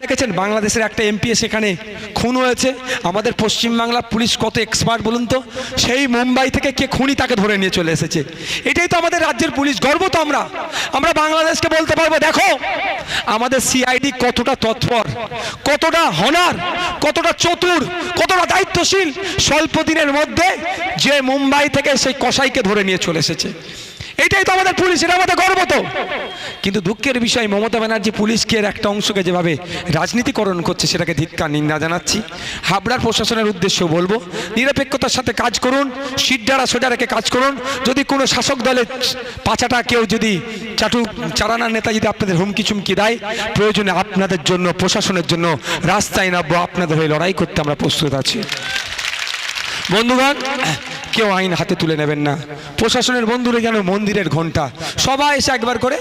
দেখেছেন, বাংলাদেশের একটা এমপি সেখানে খুন হয়েছে। আমাদের পশ্চিমবাংলার পুলিশ কত এক্সপার্ট বলুন তো? সেই মুম্বাই থেকে কে খুনি তাকে ধরে নিয়ে চলে এসেছে। এটাই তো আমাদের রাজ্যের পুলিশ, গর্ব তো আমরা। আমরা বাংলাদেশকে বলতে পারব, দেখো, আমাদের সিআইডি কতটা তৎপর, কতটা হনার কতটা চতুর, কতটা দায়িত্বশীল, স্বল্প দিনের মধ্যে যে মুম্বাই থেকে সেই কসাইকে ধরে নিয়ে চলে এসেছে। এটাই তো আমাদের পুলিশ, এটা আমাদের গর্ব তো। কিন্তু দুঃখের বিষয়, মমতা ব্যানার্জি পুলিশকে এর একটা অংশকে যেভাবে রাজনীতিকরণ করছে, সেটাকে ধিক্কার, নিন্দা জানাচ্ছি। হাবড়ার প্রশাসনের উদ্দেশ্য বলব, নিরপেক্ষতার সাথে কাজ করুন সিডারা সোজা রেখে কাজ করুন। যদি কোনো শাসক দলের পাচাটা কেউ যদি চাটু, চারানার নেতা যদি আপনাদের হুমকি চুমকি দেয়, প্রয়োজনে আপনাদের জন্য, প্রশাসনের জন্য রাস্তায় নামবো, আপনাদের হয়ে লড়াই করতে আমরা প্রস্তুত আছি। বন্ধুগণ কেউ আইন হাতে তুলে নেবেন না। প্রশাসনের বন্ধুরা যেন মন্দিরের ঘণ্টা সবাই এসে একবার করে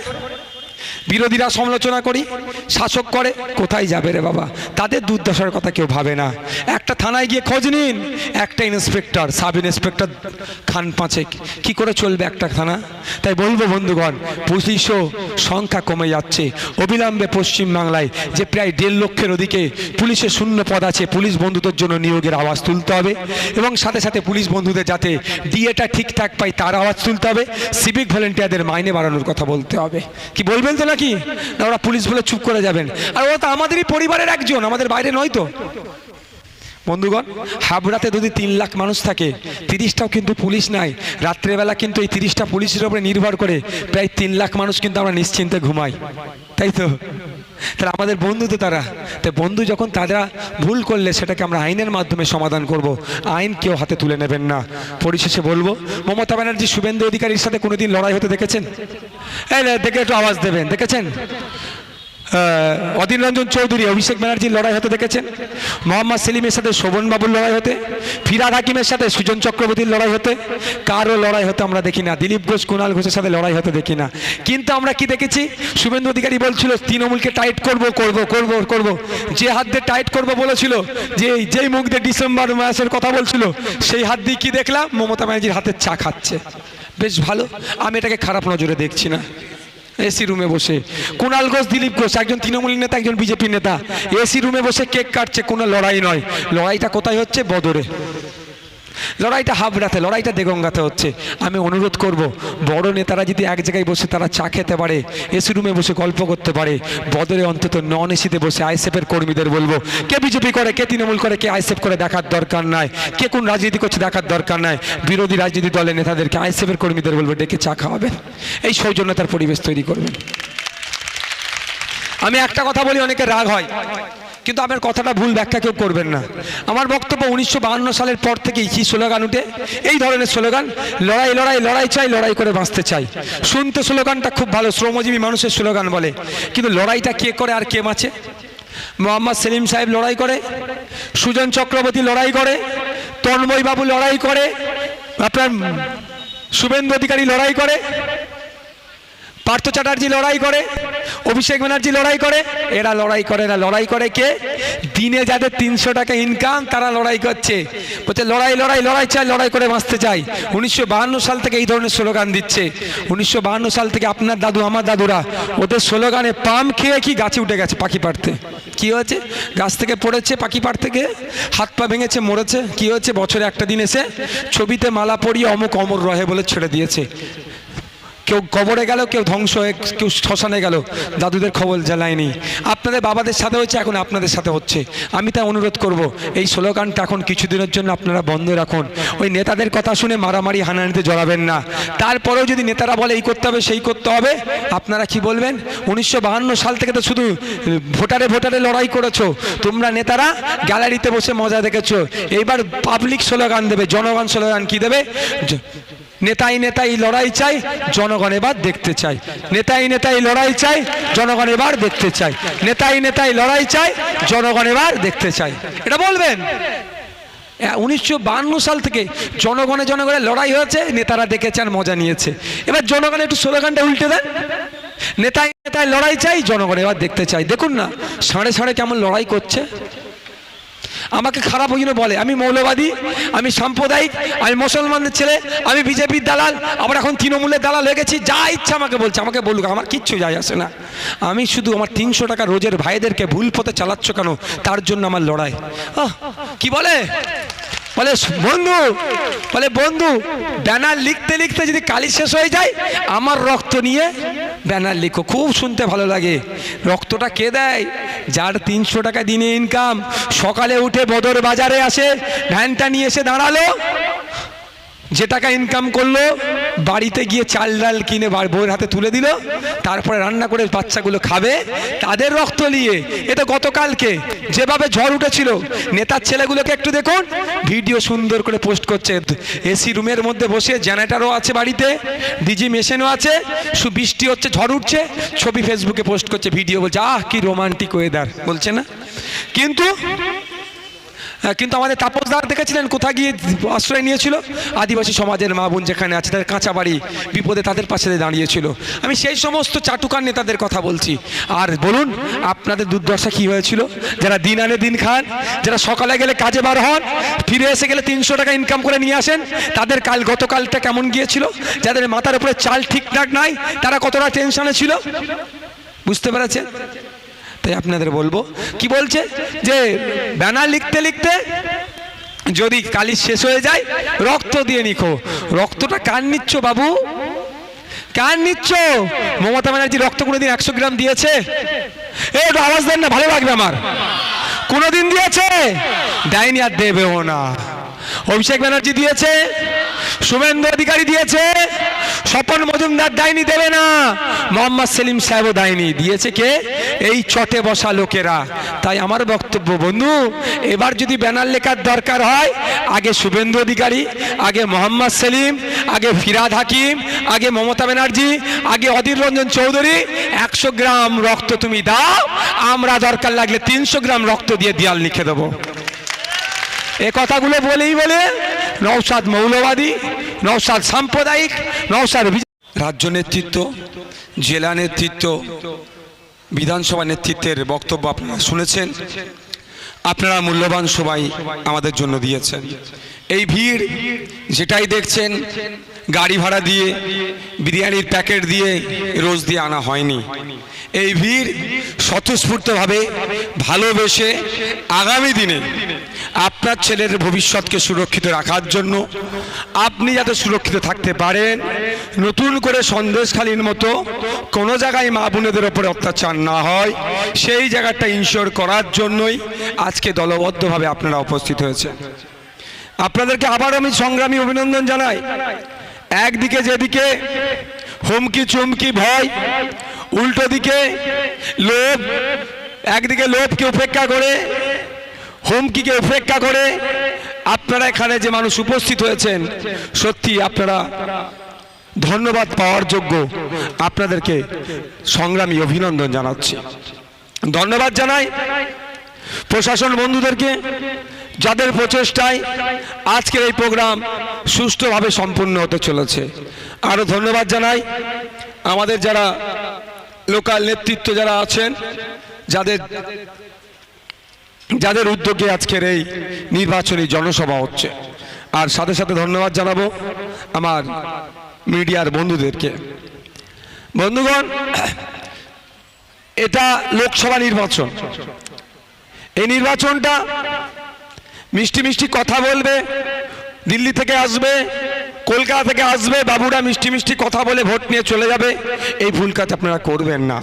বিরোধীরা সমালোচনা করি, শাসক করে, কোথায় যাবে রে বাবা? তাদের দুর্দশার কথা কেউ ভাবে না। একটা থানায় গিয়ে খোঁজ নিন, একটা ইন্সপেক্টর, সাব ইন্সপেক্টর খান পাঁচেক। কি করে চলবে একটা থানা? তাই বলব বন্ধুগণ পুলিশও সংখ্যা কমে যাচ্ছে। অবিলম্বে পশ্চিমবাংলায় যে প্রায় দেড় লক্ষের ওদিকে পুলিশের শূন্য পদ আছে, পুলিশ বন্ধুদের জন্য নিয়োগের আওয়াজ তুলতে হবে এবং সাথে সাথে পুলিশ বন্ধুদের যাতে ডিএটা ঠিকঠাক পায়, তার আওয়াজ তুলতে হবে। সিভিক ভলেন্টিয়ারদের মাইনে বাড়ানোর কথা বলতে হবে। কি বলবেন তো নাকি? না, ওরা পুলিশ বলে চুপ করে যাবেন। আর ও তো আমাদেরই পরিবারের একজন, আমাদের বাইরে নয় তো। বন্ধুগণ, হাবড়াতে যদি তিন লাখ মানুষ থাকে, তিরিশটাও কিন্তু পুলিশ নাই। রাত্রেবেলা কিন্তু এই তিরিশটা পুলিশের উপরে নির্ভর করে প্রায় তিন লাখ মানুষ কিন্তু আমরা নিশ্চিন্তে ঘুমাই। তাই তো? তাহলে আমাদের বন্ধু তো তারা। তাই বন্ধু যখন তারা ভুল করলে সেটাকে আমরা আইনের মাধ্যমে সমাধান করব, আইন কেউ হাতে তুলে নেবেন না। পরিশেষে বলব, মমতা ব্যানার্জি শুভেন্দু অধিকারীর সাথে কোনোদিন লড়াই হতে দেখেছেন? এই দেখে একটু আওয়াজ দেবেন, দেখেছেন? অধীর রঞ্জন চৌধুরী, অভিষেক ব্যানার্জির লড়াই হতে দেখেছেন। মোহাম্মদ সেলিমের সাথে শোভন বাবুর লড়াই হতে, ফিরাদ হাকিমের সাথে সুজন চক্রবর্তীর লড়াই হতে কারও লড়াই হতে আমরা দেখি না। দিলীপ ঘোষ কুণাল ঘোষের সাথে লড়াই হতে দেখি না। কিন্তু আমরা কি দেখেছি? শুভেন্দু অধিকারী বলছিল, তৃণমূলকে টাইট করব করব করব করব। যে হাত দিয়ে টাইট করব বলেছিল, যে যেই মুখ দিয়ে ডিসেম্বর মাসের কথা বলছিল, সেই হাত দিয়ে কি দেখলাম? মমতা ব্যানার্জির হাতে চা খাচ্ছে। বেশ ভালো। আমি এটাকে খারাপ নজরে দেখছি না। এসি রুমে বসে। কুণাল ঘোষ, দিলীপ ঘোষ, একজন তৃণমূল নেতা, একজন বিজেপি নেতা। এসি রুমে বসে কেক কাটছে, কোনো লড়াই নয়। লড়াইটা কোথায় হচ্ছে? বদরে। লড়াইটা হাবড়াতে, লড়াইটা দেগঙ্গাতে হচ্ছে। আমি অনুরোধ করব, বড় নেতারা যদি এক জায়গায় বসে তারা চা খেতে পারে এসি রুমে বসে গল্প করতে পারে, বদরে অন্তত নন এসিতে বসে আইসেফের কর্মীদের বলব, কে বিজেপি করে, কে তৃণমূল করে, কে আইসেফ করে দেখার দরকার নাই, কে কোন রাজনীতি করছে দেখার দরকার নাই, বিরোধী রাজনীতি দলের নেতাদেরকে আইসেফের কর্মীদের বলব, ডেকে চা খাওয়াবেন। এই সৌজন্যতার পরিবেশ তৈরি করবেন। আমি একটা কথা বলি অনেকে রাগ হয়। কিন্তু আমার কথাটা ভুল ব্যাখ্যা কেউ করবেন না। আমার বক্তব্য উনিশশো সালের পর থেকেই কি স্লোগান উঠে। এই ধরনের স্লোগান, লড়াই লড়াই লড়াই চাই, লড়াই করে বাঁচতে চাই। শুনতে স্লোগানটা খুব ভালো, শ্রমজীবী মানুষের স্লোগান বলে। কিন্তু লড়াইটা কে করে আর কে বাঁচে? মোহাম্মদ সেলিম সাহেব লড়াই করে, সুজন চক্রবর্তী লড়াই করে, তন্ময় বাবু লড়াই করে, আপনার শুভেন্দু অধিকারী লড়াই করে, পার্থ চ্যাটার্জি লড়াই করে অভিষেক ব্যানার্জি লড়াই করে। এরা লড়াই করে না, লড়াই করে কে? দিনে যাদের তিনশো টাকা ইনকাম তারা লড়াই করছে। বলছে, লড়াই লড়াই লড়াই চাই, লড়াই করে বাঁচতে চাই। উনিশশো সাল থেকে এই ধরনের স্লোগান দিচ্ছে। উনিশশো সাল থেকে আপনার দাদু, আমার দাদুরা, ওদের স্লোগানে পাম খেয়ে কি গাছে উঠে গেছে পাখি পাড়তে? কি হয়েছে? গাছ থেকে পড়েছে পাখি পাড় থেকে হাত পা ভেঙেছে, মরেছে? কি হয়েছে? বছরে একটা দিন এসে ছবিতে মালা পরিয়ে অমুক অমর রহে বলে ছেড়ে দিয়েছে। কেউ কবরে গেল, কেউ ধ্বংস হয়ে, কেউ শ্মশানে গেল, দাদুদের খবর জ্বালায়নি আপনাদের বাবাদের সাথে হয়েছে এখন আপনাদের সাথে হচ্ছে। আমি তাই অনুরোধ করব, এই স্লোগানটা এখন কিছুদিনের জন্য আপনারা বন্ধ রাখুন। ওই নেতাদের কথা শুনে মারামারি হানাহানিতে জড়াবেন না। তারপরেও যদি নেতারা বলে, এই করতে হবে, সেই করতে হবে, আপনারা কি বলবেন? উনিশশো সাল থেকে তো শুধু, ভোটারে ভোটারে লড়াই করেছ। তোমরা নেতারা গ্যালারিতে বসে মজা দেখেছ। এইবার পাবলিক স্লোগান দেবে, জনগণ স্লোগান কি দেবে? নেতাই নেতাই লড়াই চাই, জনগণ এবার দেখতে চাই। নেতাই নেতাই লড়াই চাই, জনগণ এবার দেখতে চাই। নেতাই নেতাই লড়াই চাই, জনগণ এবার দেখতে চাই। এটা বলবেন? উনিশশো সাল থেকে জনগণে জনগণের লড়াই হয়েছে, নেতারা দেখেছে আর মজা নিয়েছে। এবার জনগণ একটু স্লোগানটা উল্টে দেন। নেতাই নেতায় লড়াই চাই, জনগণ এবার দেখতে চাই। দেখুন না, সাড়ে সাড়ে কেমন লড়াই করছে। আমাকে খারাপ ওই জন্য বলে। আমি মৌলবাদী, আমি সাম্প্রদায়িক, আমি মুসলমানদের ছেলে, আমি বিজেপির দালাল, আবার এখন তৃণমূলের দালাল হয়ে গেছি, যা ইচ্ছা আমাকে বলছে, আমাকে বলুক, আমার কিচ্ছু যায় আসে না। আমি শুধু আমার তিনশো টাকা রোজের ভাইদেরকে ভুল পথে চালাচ্ছ কেন? তার জন্য আমার লড়াই। কি বলে? বলে, বন্ধু বলে, বন্ধু, ব্যানার লিখতে লিখতে যদি কালি শেষ হয়ে যায়, আমার রক্ত নিয়ে ব্যানার লিখো। খুব শুনতে ভালো লাগে। রক্তটা কে দেয়? যার তিনশো টাকা দিনে ইনকাম সকালে উঠে বদর বাজারে আসে, ভ্যানটা নিয়ে এসে দাঁড়াল, যে টাকা ইনকাম করল বাড়িতে গিয়ে চাল ডাল কিনে বউয়ের হাতে তুলে দিল, তারপরে রান্না করে বাচ্চাগুলো খাবে, তাদের রক্ত নিয়ে। এটা গতকালকে যেভাবে ঝড় উঠেছিল, নেতার ছেলেগুলোকে একটু দেখুন, ভিডিও সুন্দর করে পোস্ট করছে। এসি রুমের মধ্যে বসে জেনারেটারও আছে বাড়িতে ডিজি মেশিনও আছে, সু বৃষ্টি হচ্ছে, ঝড় উঠছে, ছবি ফেসবুকে পোস্ট করছে, ভিডিও বলছে, আহ, কি রোমান্টিক ওয়েদার বলছে না? কিন্তু কিন্তু আমাদের তাপসদার দেখেছিলেন কোথা গিয়ে আশ্রয় নিয়েছিল? আদিবাসী সমাজের মা বোন যেখানে আছে, তাদের কাঁচা বাড়ি বিপদে তাদের পাশে দাঁড়িয়েছিল। আমি সেই সমস্ত চাটুকার নেতাদের কথা বলছি। আর বলুন, আপনাদের দুর্দশা কি হয়েছিল? যারা দিন আনে দিন খান, যারা সকালে গেলে কাজে বার হন, ফিরে এসে গেলে তিনশো টাকা ইনকাম করে নিয়ে আসেন, তাদের কাল, গতকালটা কেমন গিয়েছিল? যাদের মাথার উপরে চাল ঠিকঠাক নাই, তারা কতটা টেনশনে ছিল? বুঝতে পেরেছেন? তাই আপনাদের বলব। কি বলছে? যে ব্যানার লিখতে লিখতে যদি কালি শেষ হয়ে যায়, রক্ত দিয়ে নিখো। রক্তটা কার নিচ্ছ বাবু? কার নিচ্ছ? মমতা ব্যানার্জি রক্ত কোনোদিন একশো গ্রাম দিয়েছে? এ একটু আওয়াজ দেন না, ভালো লাগবে আমার। কোনোদিন দিয়েছে? দেয়নি আর দেবেও না। অভিষেক ব্যানার্জি দিয়েছে, শুভেন্দু অধিকারী দিয়েছে, স্বপন মজুমদার দেয়নি, দেবে না। মোহাম্মদ সেলিম সাহেবও দেয়নি, দিয়েছে কে? এই চটে বসা লোকেরা। তাই আমার বক্তব্য, বন্ধু, এবার যদি ব্যানার লেখার দরকার হয়, আগে শুভেন্দু অধিকারী, আগে মোহাম্মদ সেলিম, আগে ফিরাদ হাকিম, আগে মমতা ব্যানার্জি, আগে অধীর রঞ্জন চৌধুরী, একশো গ্রাম রক্ত তুমি দাও, আমরা দরকার লাগলে তিনশো গ্রাম রক্ত দিয়ে দেয়াল লিখে দেবো। এ কথাগুলো বলেই বলে নৌসাদ মৌলবাদী নৌসাদ সাম্প্রদায়িক নৌসাদ রাজ্য নেতৃত্ব, জেলা নেতৃত্ব, বিধানসভা নেতৃত্বের বক্তব্য আপনারা শুনেছেন। আপনারা মূল্যবান সবাই আমাদের জন্য দিয়েছেন। এই ভিড় যেটাই দেখছেন গাড়ি ভাড়া দিয়ে, বিরিয়ানির প্যাকেট দিয়ে রোজ দিয়ে আনা হয়নি। এই ভিড় স্বতঃস্ফূর্তভাবে ভালোবেসে আগামী দিনে আপনার ছেলের ভবিষ্যৎকে সুরক্ষিত রাখার জন্য আপনি যাতে সুরক্ষিত থাকতে পারেন, নতুন করে সন্দেশখালীর মতো কোনো জায়গায় মা বোনেদের ওপরে অত্যাচার না হয়, সেই জায়গাটা ইনশিওর করার জন্যই আজকে দলবদ্ধভাবে আপনারা উপস্থিত হয়েছে আপনাদেরকে আবার আমি সংগ্রামী অভিনন্দন জানাই। একদিকে যেদিকে হুমকি চুমকি ভয়, উল্টো দিকে লোভ, একদিকে লোভকে উপেক্ষা করে, হুমকিকে উপেক্ষা করে। আপনারা এখানে যে মানুষ উপস্থিত হয়েছেন, সত্যি আপনারা ধন্যবাদ পাওয়ার যোগ্য। আপনাদেরকে সংগ্রামী অভিনন্দন জানাচ্ছি। ধন্যবাদ জানাই প্রশাসন বন্ধুদেরকে যাদের প্রচেষ্টায় আজকের এই প্রোগ্রাম সুষ্ঠুভাবে সম্পূর্ণ হতে চলেছে। আরও ধন্যবাদ জানাই আমাদের যারা লোকাল নেতৃত্ব যারা আছেন, যাদের যাদের উদ্যোগে আজকের এই নির্বাচনী জনসভা হচ্ছে। আর সাথে সাথে ধন্যবাদ জানাব আমার মিডিয়ার বন্ধুদেরকে। বন্ধুগণ, এটা লোকসভা নির্বাচন। এই নির্বাচনটা মিষ্টি মিষ্টি কথা বলবে, দিল্লি থেকে আসবে, কলকাতা থেকে আসবে, বাবুরা মিষ্টি মিষ্টি কথা বলে ভোট নিয়ে চলে যাবে। এই ভুল কাজ আপনারা করবেন না।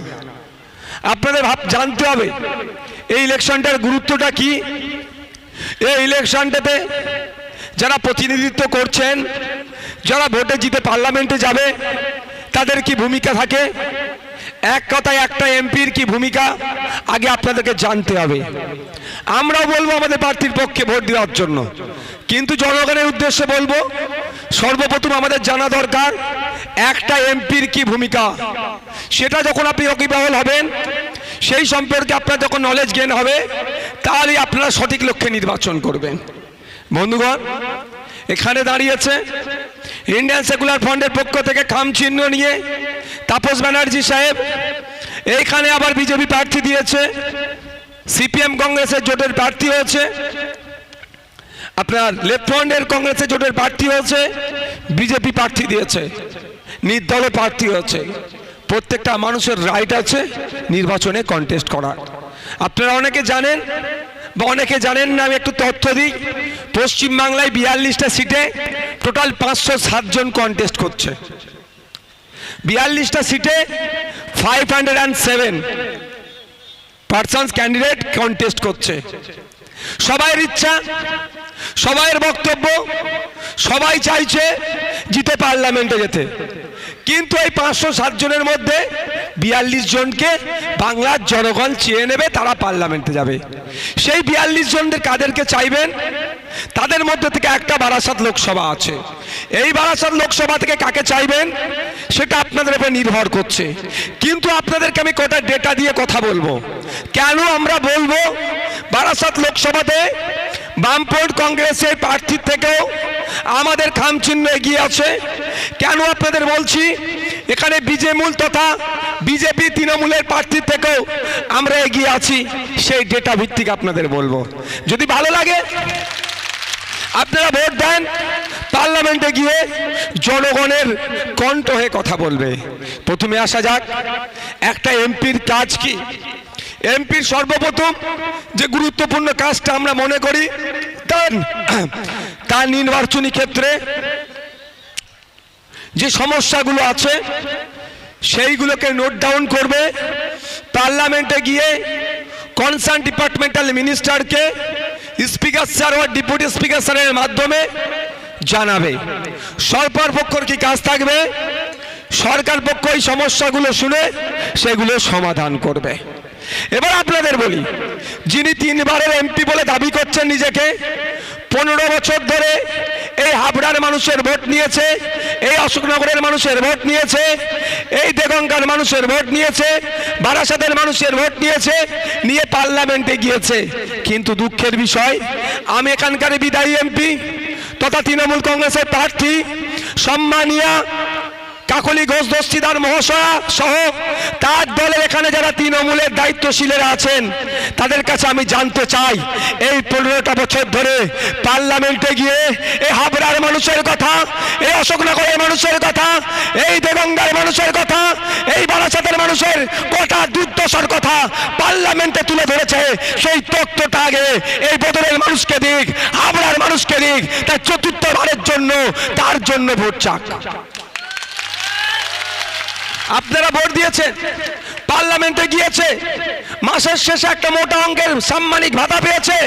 আপনাদের ভাব জানতে হবে, এই ইলেকশনটার গুরুত্বটা কি? এই ইলেকশনটাতে যারা প্রতিনিধিত্ব করছেন, যারা ভোটে জিতে পার্লামেন্টে যাবে, তাদের কি ভূমিকা থাকে? এক কথায় একটা এমপির কি ভূমিকা? আগে আপনাদেরকে জানতে হবে। আমরাও বলব আমাদের প্রার্থীর পক্ষে ভোট দেওয়ার জন্য। কিন্তু জনগণের উদ্দেশ্যে বলব, সর্বপ্রথম আমাদের জানা দরকার, একটা এমপির কি ভূমিকা। সেটা যখন আপনি অকিবাহল হবেন, সেই সম্পর্কে আপনার যখন নলেজ গেন হবে তাহলে আপনারা সঠিক লক্ষ্যে নির্বাচন করবেন। বন্ধুগণ, এখানে দাঁড়িয়েছে ইন্ডিয়ান সেকুলার ফ্রন্টের পক্ষ থেকে খাম চিহ্ন নিয়ে তাপস ব্যানার্জি সাহেব। এইখানে আবার বিজেপি প্রার্থী দিয়েছে। সিপিএম কংগ্রেসের জোটের প্রার্থী হয়েছে। আপনার লেফট ফ্রন্টের কংগ্রেসের জোটের প্রার্থী হয়েছে। বিজেপি প্রার্থী দিয়েছে। নির্দল প্রার্থী হয়েছে। প্রত্যেকটা মানুষের রাইট আছে নির্বাচনে কন্টেস্ট করার। আপনারা অনেকে জানেন বা অনেকে জানেন না, আমি একটু তথ্য দিই। পশ্চিমবাংলায় বিয়াল্লিশটা সিটে টোটাল পাঁচশো সাতজন কন্টেস্ট করছে। বিয়াল্লিশটা সিটে five hundred and seven persons candidate contest করছে। সবাইয়ের ইচ্ছা, সবাইয়ের বক্তব্য, সবাই চাইছে জিতে পার্লামেন্টে যেতে। কিন্তু এই পাঁচশো সাতজনের মধ্যে বিয়াল্লিশ জনকে বাংলার জনগণ চেয়ে নেবে, তারা পার্লামেন্টে যাবে। সেই বিয়াল্লিশ জনদের কাদেরকে চাইবেন? তাদের মধ্যে থেকে একটা বারাসাত লোকসভা আছে। এই বারাসাত লোকসভা থেকে কাকে চাইবেন? সেটা আপনাদের উপর নির্ভর করছে। কিন্তু আপনাদেরকে আমি কটা ডেটা দিয়ে কথা বলব। কেন আমরা বলব বারাসাত লোকসভাতে বামপন্থ কংগ্রেসের প্রার্থীর থেকেও আমাদের খামচিহ্ন এগিয়ে আছে? কেন আপনাদের বলছি এখানে বিজেমূল তথা বিজেপি তৃণমূলের প্রার্থীর থেকেও আমরা এগিয়ে আছি, সেই ডেটা ভিত্তিক আপনাদের বলব। যদি ভালো লাগে, আপনারা ভোট দেন, পার্লামেন্টে গিয়ে জনগণের কণ্ঠ হয়ে কথা বলবে। প্রথমে আসা যাক, একটা এমপির কাজ কি? এমপির সর্বপ্রথম যে গুরুত্বপূর্ণ কাজটা আমরা মনে করি তার নির্বাচনী ক্ষেত্রে যে সমস্যাগুলো আছে, সেইগুলোকে নোট ডাউন করবে। পার্লামেন্টে গিয়ে কনসার্ন ডিপার্টমেন্টাল মিনিস্টারকে স্পিকার স্যার ও ডেপুটি স্পিকার স্যারের মাধ্যমে জানাবে। সরকার পক্ষর কি কাজ থাকবে? সরকার পক্ষ এই সমস্যাগুলো শুনে সেগুলো সমাধান করবে। এবার আপনাদের বলি, যিনি তিনবারের এমপি বলে দাবি করছেন নিজেকে, পনেরো বছর ধরে এই হাবড়ার মানুষের ভোট নিয়েছে, এই অশোকনগরের মানুষের ভোট নিয়েছে, এই দেগঙ্গার মানুষের ভোট নিয়েছে, বারাসাতের মানুষের ভোট নিয়েছে, নিয়ে পার্লামেন্টে গিয়েছে। কিন্তু দুঃখের বিষয়, আমি এখানকার বিদায়ী এমপি তথা তৃণমূল কংগ্রেসের প্রার্থী সম্মানিয়া কাকলি ঘোষ দস্তিদার মহাশয়া সহ তার দলের এখানে যারা তৃণমূলের দায়িত্বশীলেরা আছেন, তাদের কাছে আমি জানতে চাই, এই পনেরোটা বছর ধরে পার্লামেন্টে গিয়ে এই হাবড়ার মানুষের কথা এই অশোকনগরের মানুষের কথা, এই দেগঙ্গার মানুষের কথা, এই বারাসাতের মানুষের গোটা দুর্দশার কথা পার্লামেন্টে তুলে ধরেছে, সেই তথ্যটা আগে এই বদলের মানুষকে দিক, হাবড়ার মানুষকে দিক, তার চতুর্থবারের জন্য, তার জন্য ভোট চাক। আপনারা ভোট দিয়েছেন। পার্লামেন্টে গিয়েছে। মাসের শেষে একটা মোটা অঙ্কের সাম্মানিক ভাতা পেয়েছে।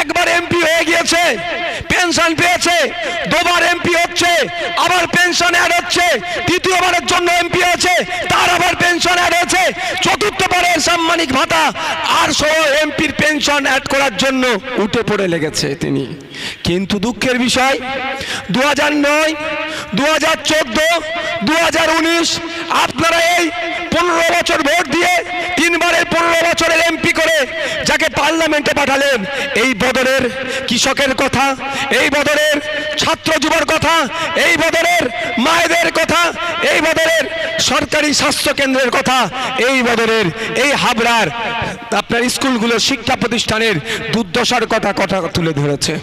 একবার এমপি হয়ে গিয়েছে, পেনশন পেয়েছে, দুবার এমপি হচ্ছে, আবার পেনশন অ্যাড হচ্ছে তৃতীয়বারের জন্য এমপি হয়েছে, তার আবার পেনশন অ্যাড চতুর্থবারের সাম্মানিক ভাতা আর এমপির পেনশন অ্যাড করার জন্য উঠে পড়ে লেগেছে তিনি। কিন্তু দুঃখের বিষয় দু হাজার নয় দু হাজার চোদ্দ দু হাজার উনিশ, আপনারা এই পনেরো বছর ভোট দিয়ে তিনবারের পনেরো বছরের এমপি করে যাকে পার্লামেন্টে পাঠালেন, এই বদরের কৃষকের কথা, এই বদরের ছাত্র যুবর কথা, এই বদরের মায়েদের কথা, এই বদরের সরকারি স্বাস্থ্য কেন্দ্রের কথা এই বদরের এই হাবড়ার আপনার স্কুলগুলো শিক্ষা প্রতিষ্ঠানের দুর্দশার কথা কথা তুলে ধরেছে।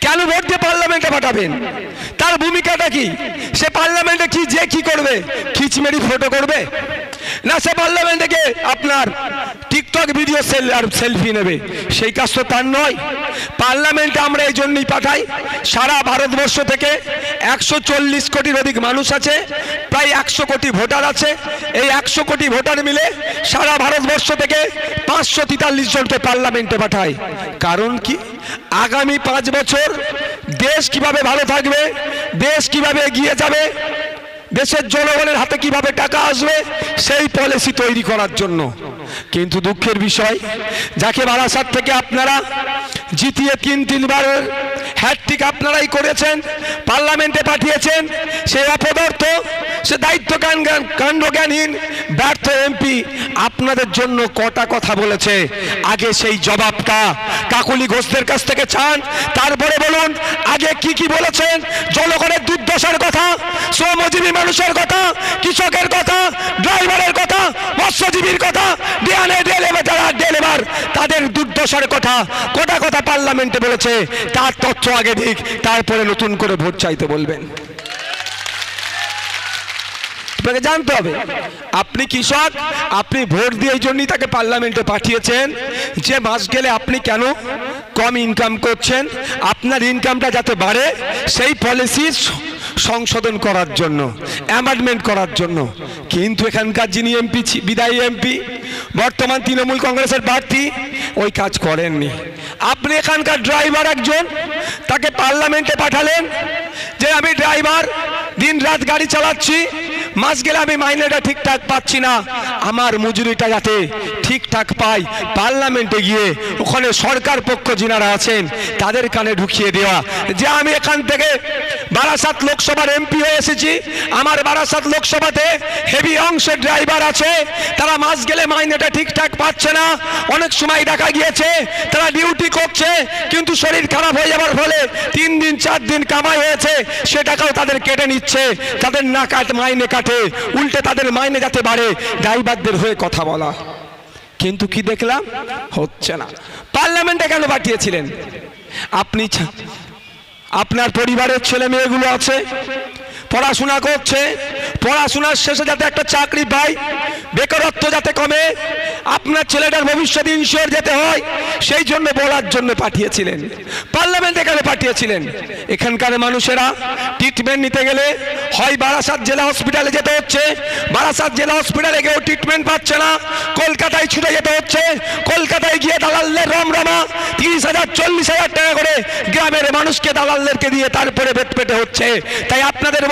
কেন ভোট দিয়ে পার্লামেন্টে পাঠাবেন? তার ভূমিকাটা কি? সে পার্লামেন্টে কি, যে কি করবে? খিচমেরি ফটো করবে? না, সে পার্লামেন্টে গিয়ে আপনার টিকটক ভিডিও সেল আর সেলফি নেবে। সেই কাজ তো তার নয়। পার্লামেন্টে আমরা এই জন্যই পাঠাই। সারা ভারতবর্ষ থেকে একশো চল্লিশ কোটির অধিক মানুষ আছে, প্রায় একশো কোটি ভোটার আছে। এই একশো কোটি ভোটার মিলে সারা ভারতবর্ষ থেকে পাঁচশো তেতাল্লিশ জনকে পার্লামেন্টে পাঠায়। কারণ কি? আগামী পাঁচ বছর দেশ কীভাবে ভালো থাকবে, দেশ কীভাবে এগিয়ে যাবে, দেশের জনগণের হাতে কীভাবে টাকা আসবে, সেই পলিসি তৈরি করার জন্য। কিন্তু দুঃখের বিষয়, যাকে বারাসাত থেকে আপনারা জিতিয়ে তিন, তিনবার হ্যাট্রিক আপনারাই করেছেন, পার্লামেন্টে পাঠিয়েছেন, সে অপদার্থ, সে দায়িত্ব কাণ্ডজ্ঞানহীন, ব্যর্থ এমপি আপনাদের জন্য কটা কথা বলেছে? আগে সেই জবাবটা কাকুলি ঘোষদের কাছ থেকে চান, তারপরে বলুন, আগে কি কি বলেছেন? জনগণের দুর্দশার কথা, শ্রমজীবী মানুষের কথা, কৃষকের কথা, ড্রাইভারের কথা, মৎস্যজীবীর কথা তাদের দুর্দশার কথা, কোটা কথা পার্লামেন্টে বলেছে, তার তথ্য আগে দিক, তারপরে নতুন করে ভোট চাইতে বলবেন। আপনাকে জানতে হবে, আপনি কৃষক, আপনি ভোট দিয়ে এই জন্যই তাকে পার্লামেন্টে পাঠিয়েছেন, যে মাস গেলে আপনি কেন কম ইনকাম করছেন, আপনার ইনকামটা যাতে বাড়ে, সেই পলিসি সংশোধন করার জন্য অ্যামেন্ডমেন্ট করার জন্য। কিন্তু এখানকার যিনি এমপি বিদায়ী এমপি বর্তমান তৃণমূল কংগ্রেসের প্রার্থী, ওই কাজ করেননি। আপনি এখানকার ড্রাইভার একজন, তাকে পার্লামেন্টে পাঠালেন যে আমি ড্রাইভার দিন রাত গাড়ি চালাচ্ছি, মাস গেলে আমি মাইনেটা ঠিকঠাক পাচ্ছি না, আমার মজুরিটা যাতে ঠিকঠাক পাই পার্লামেন্টে গিয়ে ওখানে সরকার পক্ষ যিনারা আছেন, তাদের কানে ঢুকিয়ে দেওয়া। যে আমি এখান থেকে বারাসাত লোকসভার এমপি হয়ে এসেছি। আমার বারাসাত লোকসভাতে হেভি অংশের ড্রাইভার আছে। তারা মাস গেলে মাইনেটা ঠিকঠাক পাচ্ছে না। অনেক সময় দেখা গিয়েছে, তারা ডিউটি করছে, কিন্তু শরীর খারাপ হয়ে যাবার ফলে তিন দিন, চার দিন কামাই হয়েছে। সে টাকাও তাদের কেটে নিচ্ছে। তাদের না কাট, মাইনে কাটে। উল্টে তাদের মাইনে যাতে বাড়ে ড্রাইভারদের হয়ে কথা বলা। কিন্তু কি দেখলাম? হচ্ছে না। পার্লামেন্টে কেন পাঠিয়েছিলেন? আপনি আপনার পরিবারের ছেলে মেয়েগুলো আছে? পড়াশোনা করছে, পড়াশোনার শেষে যাতে একটা চাকরি পায়, বেকারত্ব যাতে কমে, আপনার ছেলেটার ভবিষ্যৎ ইনশিওর যেতে হয়, সেই জন্য বলার জন্য পাঠিয়েছিলেন। পার্লামেন্ট এখানে পাঠিয়েছিলেন। এখানকার মানুষেরা ট্রিটমেন্ট নিতে গেলে হয় বারাসাত জেলা হসপিটালে যেতে হচ্ছে, বারাসাত জেলা হসপিটালে গিয়েও ট্রিটমেন্ট পাচ্ছে না, কলকাতায় ছুটে যেতে হচ্ছে, কলকাতায় গিয়ে দালালদের রমরমা তিরিশ হাজার, চল্লিশ হাজার টাকা করে গ্রামের মানুষকে দালালদেরকে দিয়ে তারপরে বেট পেটে হচ্ছে। তাই আপনাদের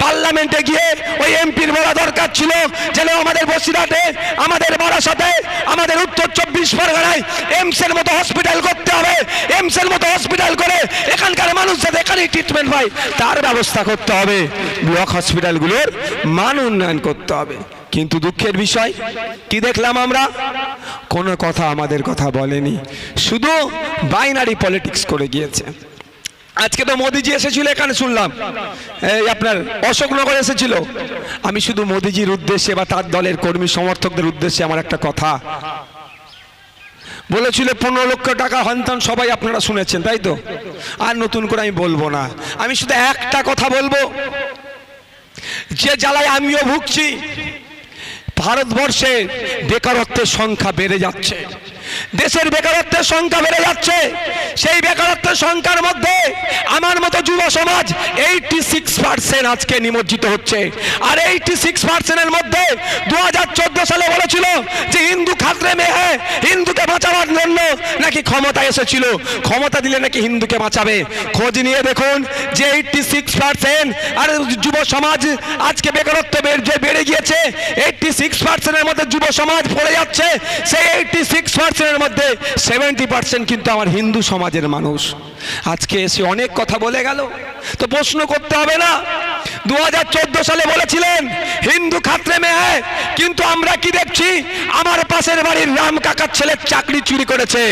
পার্লামেন্টে গিয়ে ওই এমপির বলা দরকার ছিল যেন আমাদের বসিরহাটে, আমাদের বারাসাতে, আমাদের উত্তর চব্বিশ পরগনায় এমসের মতো হসপিটাল করতে হবে। এমসের মতো হসপিটাল করে এখানকার মানুষ যাতে এখানেই ট্রিটমেন্ট পায় তার ব্যবস্থা করতে হবে। ব্লক হসপিটালগুলোর মান উন্নয়ন করতে হবে। কিন্তু দুঃখের বিষয়, কি দেখলাম আমরা? কোনো কথা আমাদের কথা বলেনি। শুধু বাইনারি পলিটিক্স করে গিয়েছে। আজকে তো মোদিজি এসেছিল, এখানে শুনলাম। এই আপনার অশোকনগর এসেছিল। আমি শুধু মোদিজির উদ্দেশ্যে বা তার দলের কর্মী সমর্থকদের উদ্দেশ্যে আমার একটা কথা। বলেছিল, পনেরো লক্ষ টাকা হন্তান সবাই আপনারা শুনেছেন, তাই তো? আর নতুন করে আমি বলব না। আমি শুধু একটা কথা বলব। যে জ্বালায় আমিও ভুগছি, ভারতবর্ষে বেকারত্বের সংখ্যা বেড়ে যাচ্ছে। দেশের বেকারত্বের সংখ্যা বেড়ে যাচ্ছে। সেই বেকারত্বের সংখ্যার মধ্যে আমার মতো যুব সমাজ এইটি সিক্স পার্সেন্ট আজকে নিমজ্জিত হচ্ছে। আর এইটি সিক্স পার্সেন্টের মধ্যে দু সালে বলেছিল যে হিন্দু খাতরে মেয়ে হ্যাঁ হিন্দুকে বাঁচাবার জন্য নাকি ক্ষমতা এসেছিল। ক্ষমতা দিলে নাকি হিন্দুকে বাঁচাবে। খোঁজ নিয়ে দেখুন যে এইটি সিক্স পার্সেন্ট আর যুব সমাজ আজকে বেকারত্ব বেড়ে গিয়েছে। এইটি সিক্স পার্সেন্টের মধ্যে যুব সমাজ পড়ে যাচ্ছে। সেই এইটি সিক্স পার্সেন্টের মধ্যে সেভেন্টি পার্সেন্ট কিন্তু আমার হিন্দু সমাজের মানুষ। আজকে এসে অনেক কথা বলে গেল। তো প্রশ্ন করতে হবে না। দুহাজার চোদ্দ সালে বলেছিলেন, হিন্দু খাত্রে মেয়ে, কিন্তু আমরা কি দেখছি? আমার পাশের বাড়ির রাম কাকার ছেলের চাকরি চুরি করেছে।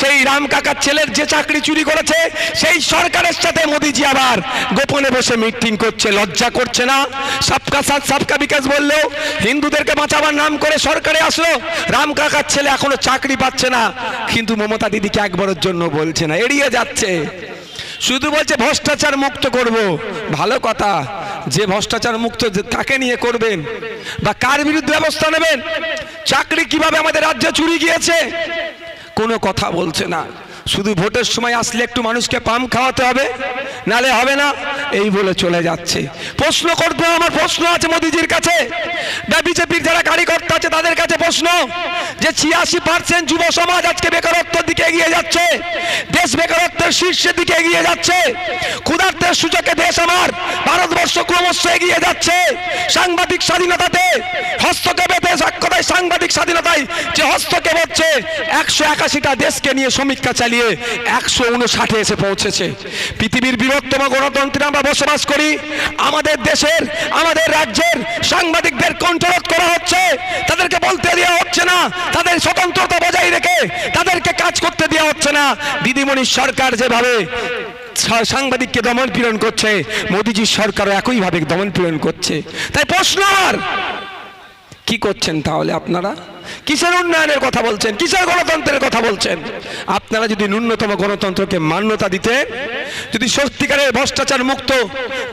সেই রাম কাকার ছেলের যে চাকরি চুরি করেছে, সেই সরকারের সাথে মোদিজি আবার গোপনে বসে মিটিং করছে, লজ্জা করছে না? সবকা সাথ, সবকা বিকাশ বললেও, হিন্দুদেরকে বাঁচাবার নাম করে সরকারে আসলো, রাম কাকার ছেলে এখনও চাকরি পাচ্ছে না। কিন্তু মমতা দিদিকে একবারের জন্য বলছে না, এড়িয়ে যাচ্ছে। শুধু বলছে ভ্রষ্টাচার মুক্ত করব। ভালো কথা, যে ভ্রষ্টাচার মুক্ত তাকে নিয়ে করবেন বা কার বিরুদ্ধে ব্যবস্থা নেবেন, চাকরি কীভাবে আমাদের রাজ্যে চুরি গিয়েছে, কোনো কথা বলছে না। শুধু ভোটের সময় আসলে একটু মানুষকে পাম খাওয়াতে হবে, নালে হবে না, এই বলে চলে যাচ্ছে। প্রশ্ন করব, আমার প্রশ্ন আছে মোদিজির কাছে। বিজেপির যারা আছে তাদের কাছে প্রশ্ন যে ছিয়াশি পার্সেন্ট যুব সমাজ আজকে বেকারত্বের দিকে এগিয়ে যাচ্ছে, দেশ বেকারত্বের শীর্ষের দিকে এগিয়ে যাচ্ছে, ক্ষুধার্তের সূচকে দেশ আমার ভারতবর্ষ ক্রমশ এগিয়ে যাচ্ছে। সাংবাদিক স্বাধীনতাতে হস্তক্ষেপেতে সাক্ষতায় সাংবাদিক স্বাধীনতায় যে হস্তক্ষেপ হচ্ছে, একশো একাশিটা দেশকে নিয়ে সমীক্ষা চালিয়ে একশো উনষাটে এসে পৌঁছেছে। পৃথিবীর বৃহত্তম গণতন্ত্রে আমরা বসবাস করি, আমাদের দেশের, আমাদের রাজ্যের সাংবাদিকদের কন্ট্রোল করা হচ্ছে। তাদেরকে বলতে দেওয়া হচ্ছে না। তাদের স্বতন্ত্রতা বজায় রেখে তাদেরকে কাজ করতে দেওয়া হচ্ছে না। দিদিমণি সরকার যেভাবে সাংবাদিককে দমন পীড়ন করছে মোদিজির সরকারও একইভাবে দমন পীড়ন করছে। তাই প্রশ্ন আমার, কি করছেন তাহলে আপনারা? কিসের উন্নয়নের কথা বলছেন? কিসের গণতন্ত্রের কথা বলছেন? আপনারা যদি ন্যূনতম গণতন্ত্রকে মান্যতা দিতেন যদি সত্যিকারের ভ্রষ্টাচার মুক্ত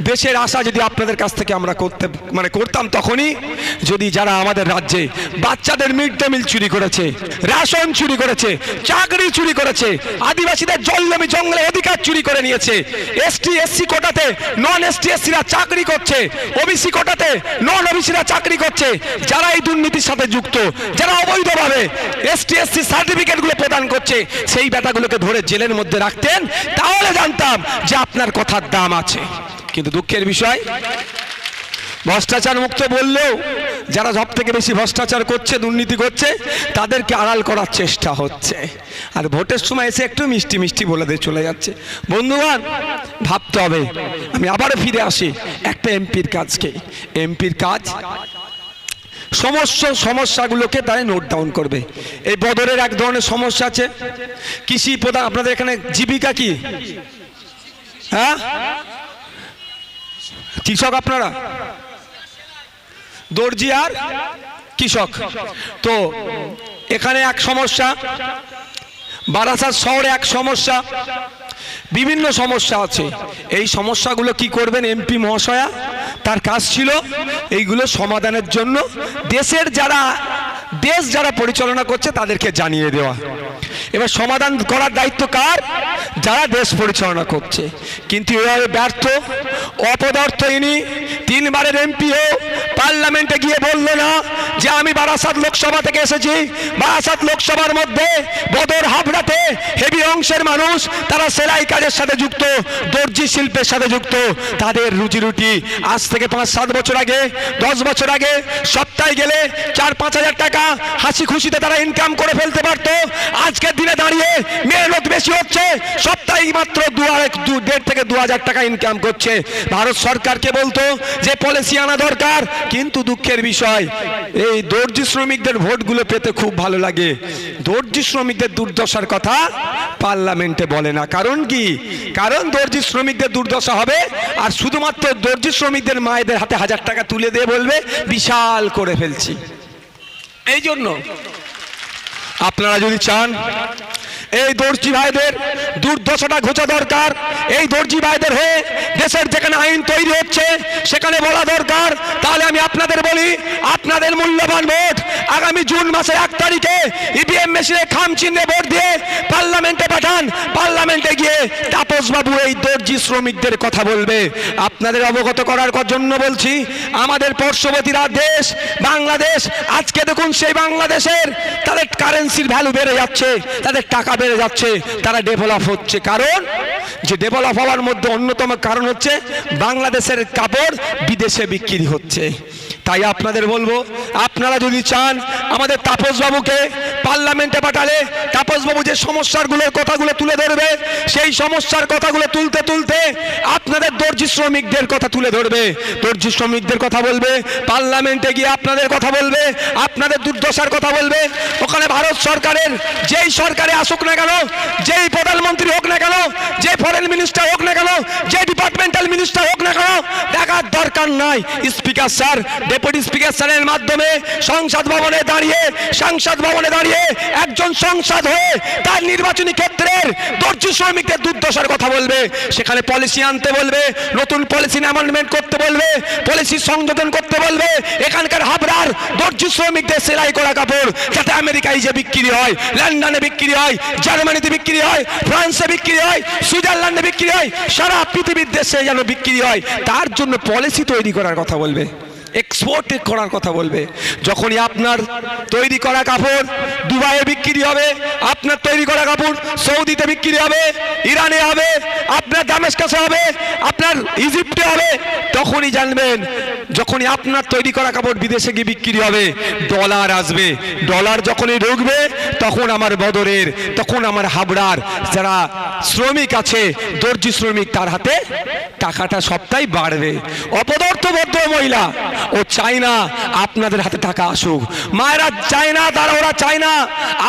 দেশের আশা যদি আপনাদের কাছ থেকে আমরা করতে মানে করতাম তখনই, যদি যারা আমাদের রাজ্যে বাচ্চাদের মিড ডে মিল চুরি করেছে, রেশন চুরি করেছে, চাকরি চুরি করেছে, আদিবাসীদের জলজমি জঙ্গলে অধিকার চুরি করে নিয়েছে, এসটি, এসসি কোটাতে নন এসটি, এসসিরা চাকরি করছে, ওবিসি কোটাতে নন ওবিসিরা চাকরি করছে, যারা এই দুর্নীতির সাথে যুক্ত, যারা অবৈধভাবে এসটি, এসসি সার্টিফিকেটগুলো প্রদান করছে, সেই বেটাগুলোকে ধরে জেলের মধ্যে রাখতেন, তাহলে জানতাম যে আপনার কথার দাম আছে। কিন্তু দুঃখের বিষয় ভ্রষ্টাচার মুক্ত বললেও যারা সব থেকে বেশি ভ্রষ্টাচার করছে, দুর্নীতি করছে, তাদেরকে আড়াল করার চেষ্টা হচ্ছে। আর ভোটের সময় এসে একটু মিষ্টি মিষ্টি বলে দিয়ে চলে যাচ্ছে। বন্ধুগণ, ভাবতে হবে, আমি আবারও ফিরে আসি একটা এমপির কাজকে। এমপির কাজ সমস্ত সমস্যাগুলোকে তারা নোট ডাউন করবে। এই বদরের এক ধরনের সমস্যা আছে। কৃষি প্রধান, আপনাদের এখানে জীবিকা কি? হ্যাঁ? কৃষক আপনারা? দর্জি আর কৃষক। তো এখানে এক সমস্যা, বারাসাত শহরে এক সমস্যা, বিভিন্ন সমস্যা আছে। এই সমস্যাগুলো কি করবেন এমপি মহাশয়া? তার কাজ ছিল এইগুলো সমাধানের জন্য দেশের যারা, দেশ যারা পরিচালনা করছে তাদেরকে জানিয়ে দেওয়া। এবার সমাধান করার দায়িত্ব কার? যারা দেশ পরিচালনা করছে। কিন্তু এভাবে ব্যর্থ, অপদার্থ ইনি, তিনবারের এমপিও পার্লামেন্টে গিয়ে বলল না যে আমি বারাসাত লোকসভা থেকে এসেছি। বারাসাত লোকসভার মধ্যে অংশের মানুষ তারা সেলাই কাজের সাথে যুক্ত, দর্জি শিল্পের সাথে যুক্ত। তাদের রুজি রুটি আজ থেকে পাঁচ, সাত বছর আগে, দশ বছর আগে সপ্তাহে গেলে চার, পাঁচ হাজার টাকা হাসি খুশিতে তারা ইনকাম করে ফেলতে পারতো। আজকের দিনে দাঁড়িয়ে মেহনত বেশি হচ্ছে সপ্তাহে মাত্র দু দু, দেড় থেকে দু হাজার টাকা ইনকাম করছে। ভারত সরকারকে বলতো যে, পলিসি আনা দরকার। কিন্তু দুঃখের বিষয়, এই দর্জি শ্রমিকদের ভোটগুলো পেতে খুব ভালো লাগে। দর্জি শ্রমিকদের দুর্দশার কথা পার্লামেন্টে বলে না। কারণ কি? কারণ দর্জি শ্রমিকদের দুর্দশা হবে, আর শুধুমাত্র দর্জি শ্রমিকদের মায়েদের হাতে হাজার টাকা তুলে দিয়ে বলবে, বিশাল করে ফেলছি। এই জন্য আপনারা যদি চান, এই দর্জি ভাইদের দুর্দশাটা ঘোচা দরকার, এই দর্জি ভাইদের হয়ে দেশের যেখানে আইন তৈরি হচ্ছে, সেখানে বলা দরকার, তাহলে আমি আপনাদের বলি, আপনাদের মূল্যবান ভোট আগামী জুন মাসের এক তারিখে ইভিএম মেশিনে খাম চিহ্নে ভোট দিয়ে পার্লামেন্টে পাঠান। পার্লামেন্টে গিয়ে তাপস বাবু এই দর্জি শ্রমিকদের কথা বলবে। আপনাদের অবগত করার জন্য বলছি, আমাদের পার্শ্ববর্তীরা দেশ, বাংলাদেশ, আজকে দেখুন সেই বাংলাদেশের তাদের কারেন্সির ভ্যালু বেড়ে যাচ্ছে, তাদের টাকা বেড়ে যাচ্ছে, তারা ডেভেলপ হচ্ছে। কারণ যে ডেভেলপ হওয়ার মধ্যে অন্যতম কারণ হচ্ছে বাংলাদেশের কাপড় বিদেশে বিক্রি হচ্ছে। তাই আপনাদের বলব, আপনারা যদি চান আমাদের তাপসবাবুকে পার্লামেন্টে পাঠালে, তাপসবাবু যে সমস্যাগুলোর কথাগুলো তুলে ধরবে, সেই সমস্যার কথাগুলো তুলতে তুলতে আপনাদের দর্জি শ্রমিকদের কথা তুলে ধরবে। দর্জি শ্রমিকদের কথা বলবে, পার্লামেন্টে গিয়ে আপনাদের কথা বলবে, আপনাদের দুর্দশার কথা বলবে। ওখানে ভারত সরকারের যেই সরকারে আসুক না কেন, যেই প্রধানমন্ত্রী হোক না কেন, যে ফরেন মিনিস্টার হোক না কেন, যে ডিপার্টমেন্টাল মিনিস্টার হোক না কেন, দেখার দরকার নাই। স্পিকার স্যার ডেপুটি স্পিকার স্যারের মাধ্যমে সংসদ ভবনে দাঁড়িয়ে, সংসদ ভবনে দাঁড়িয়ে একজন সংসদ হয়ে তার নির্বাচনী ক্ষেত্রের দর্জি শ্রমিকদের দুর্দশার কথা বলবে। সেখানে পলিসি আনতে বলবে, নতুন পলিসি অ্যামেন্ডমেন্ট করতে বলবে পলিসি সংযোজন করতে বলবে। এখানকার হাবরার দর্জি শ্রমিকদের সেলাই করা কাপড় যাতে আমেরিকায় যে বিক্রি হয়, লন্ডনে বিক্রি হয়, জার্মানিতে বিক্রি হয়, ফ্রান্সে বিক্রি হয়, সুইজারল্যান্ডে বিক্রি হয়, সারা পৃথিবীর দেশে যেন বিক্রি হয়, তার জন্য পলিসি তৈরি করার কথা বলবে। এক্সপোর্ট করার কথা বলবে। যখনই আপনার তৈরি করা কাপড় দুবাইয়ে বিক্রি হবে, আপনার তৈরি করা কাপড় সৌদিতে বিক্রি হবে, ইরানে হবে, আপনার দামেস্কাসে হবে, আপনার ইজিপ্টে হবে, তখনই জানবেন যখনই আপনার তৈরি করা কাপড় বিদেশে গিয়ে বিক্রি হবে ডলার আসবে। ডলার যখনই ঢুকবে, তখন আমার বদরের, তখন আমার হাবড়ার যারা শ্রমিক আছে, দর্জি শ্রমিক তার হাতে টাকাটা সবটাই বাড়বে। অপদার্থ মহিলা, ও চায় না আপনাদের হাতে টাকা আসুক। মায়েরা চায় না তারা ওরা চায় না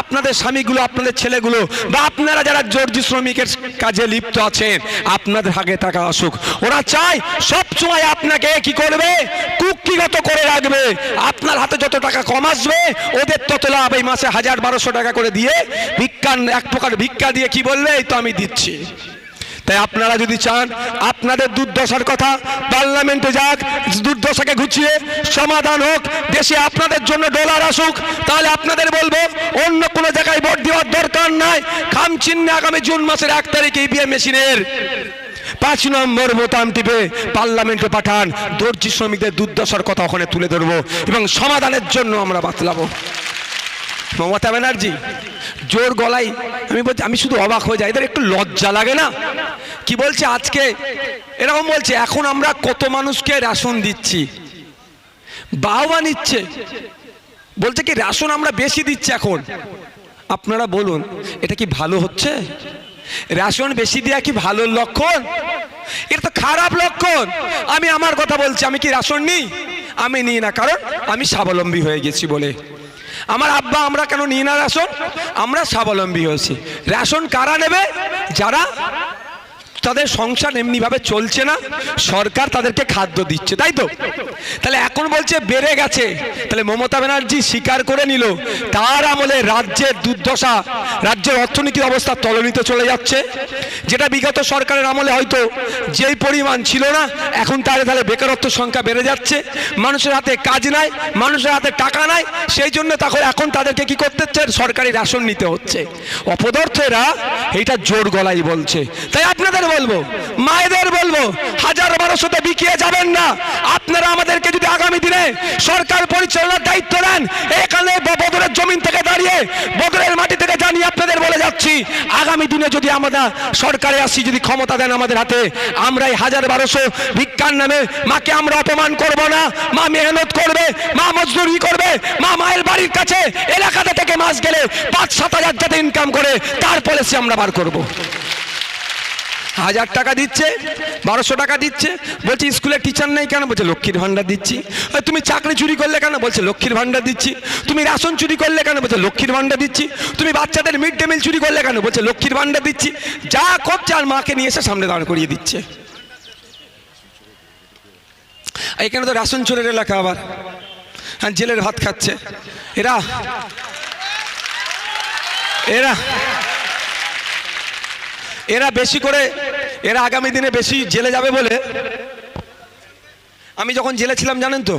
আপনাদের স্বামীগুলো, আপনাদের ছেলেগুলো বা আপনারা যারা জর্জি শ্রমিকের কাজে লিপ্ত আছেন, আপনাদের হাতে টাকা আসুক। ওরা চায় সব সময় আপনাকে কি করবে? কুক্ষিগত করে রাখবে। আপনার হাতে যত টাকা কম আসবে, ওদের তত লাভ। এই মাসে হাজার বারোশো টাকা করে দিয়ে ভিক্ষান, এক প্রকার ভিক্ষা দিয়ে কি বলবে? এই তো আমি দিচ্ছি। তাই আপনারা যদি চান, আপনাদের দুর্দশার কথা পার্লামেন্টে যাক, দুর্দশাকে ঘুচিয়ে সমাধান হোক, দেশে আপনাদের জন্য ডলার আসুক, তাহলে আপনাদের বলব, অন্য কোনো জায়গায় ভোট দেওয়ার দরকার নাই। খাম চিহ্নে আগামী জুন মাসের এক তারিখে ইভিএম মেশিনের পাঁচ নম্বর বোতাম টিপে পার্লামেন্টে পাঠান। দর্জি শ্রমিকদের দুর্দশার কথা ওখানে তুলে ধরবো এবং সমাধানের জন্য আমরা বাতলাবো। মমতা ব্যানার্জি, জোর গলাই আমি বলছি, আমি শুধু অবাক হয়ে যাই। এদের একটু লজ্জা লাগে না? কি বলছে আজকে? এরকম বলছে, এখন আমরা কত মানুষকে রেশন দিচ্ছি। বাহবা নিচ্ছে। বলছে কি, রেশন আমরা বেশি দিচ্ছি এখন। আপনারা বলুন, এটা কি ভালো হচ্ছে? রেশন বেশি দেওয়া কি ভালো লক্ষণ? এটা তো খারাপ লক্ষণ। আমি আমার কথা বলছি, আমি কি রেশন নিই? আমি নিই না, কারণ আমি স্বাবলম্বী হয়ে গেছি বলে। আমার আব্বা, আমরা কেন নিই না রেশন? আমরা স্বাবলম্বী হয়েছি। রেশন কারা নেবে? যারা তাদের সংসার এমনিভাবে চলছে না, সরকার তাদেরকে খাদ্য দিচ্ছে, তাই তো? তাহলে এখন বলছে বেড়ে গেছে। তাহলে মমতা ব্যানার্জি স্বীকার করে নিল, তার আমলে রাজ্যের দুর্দশা, রাজ্যের অর্থনীতির অবস্থা তলনিতে চলে যাচ্ছে। যেটা বিগত সরকারের আমলে হয়তো যেই পরিমাণ ছিল না, এখন তাহলে তাহলে বেকারত্ব সংখ্যা বেড়ে যাচ্ছে। মানুষের হাতে কাজ নাই, মানুষের হাতে টাকা নাই, সেই জন্য তখন এখন তাদেরকে কি করতে হচ্ছে? সরকারি রেশন নিতে হচ্ছে। অপদার্থেরা এটা জোর গলাই বলছে। তাই আপনাদের বলব, মায়েদের বলব, হাজার বারোশোতে বিকিয়ে যাবেন না। আপনারা আমাদেরকে যদি আগামী দিনে সরকার পরিচালনার দায়িত্ব নেন, এখানে বদরের জমিন থেকে দাঁড়িয়ে, বদরের মাটি থেকে জানিয়ে আপনাদের বলে যাচ্ছি, আগামী দিনে যদি আমরা সরকারে আসি, যদি ক্ষমতা দেন আমাদের হাতে আমরা এই হাজার বারোশো ভিক্ষার নামে মাকে আমরা অপমান করব না। মা মেহনত করবে, মা মজদুরি করবে, মা মায়ের বাড়ির কাছে, এলাকাতে থেকে মাস গেলে পাঁচ সাত হাজার যাতে ইনকাম করে, তার পলিসি আমরা বার করব। হাজার টাকা দিচ্ছে, বারোশো টাকা দিচ্ছে। বলছে স্কুলে টিচার নেই কেন? বলছে, লক্ষ্মীর ভাণ্ডার দিচ্ছি। তুমি চাকরি চুরি করলে কেন? বলছে, লক্ষ্মীর ভাণ্ডার দিচ্ছি। তুমি রেশন চুরি করলে কেন? বলছে, লক্ষ্মীর ভাণ্ডার দিচ্ছি। তুমি বাচ্চাদের মিড ডে মিল চুরি করলে কেন? বলছে, লক্ষ্মীর ভাণ্ডার দিচ্ছি। যা করছে আর মাকে নিয়ে এসে সামনে দাঁড় করিয়ে দিচ্ছে। এখানে তো রেশন চোরের এলাকা আবার। হ্যাঁ জেলের ভাত খাচ্ছে। এরা এরা এরা বেশি করে, এরা আগামী দিনে বেশি জেলে যাবে বলে আমি যখন জেলে ছিলাম, জানেন তো?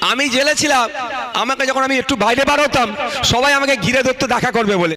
আমি জেলে ছিলাম, আমাকে যখন আমি একটু বাইরে বার হতাম, সবাই আমাকে ঘিরে ধরতে দেখা করবে বলে।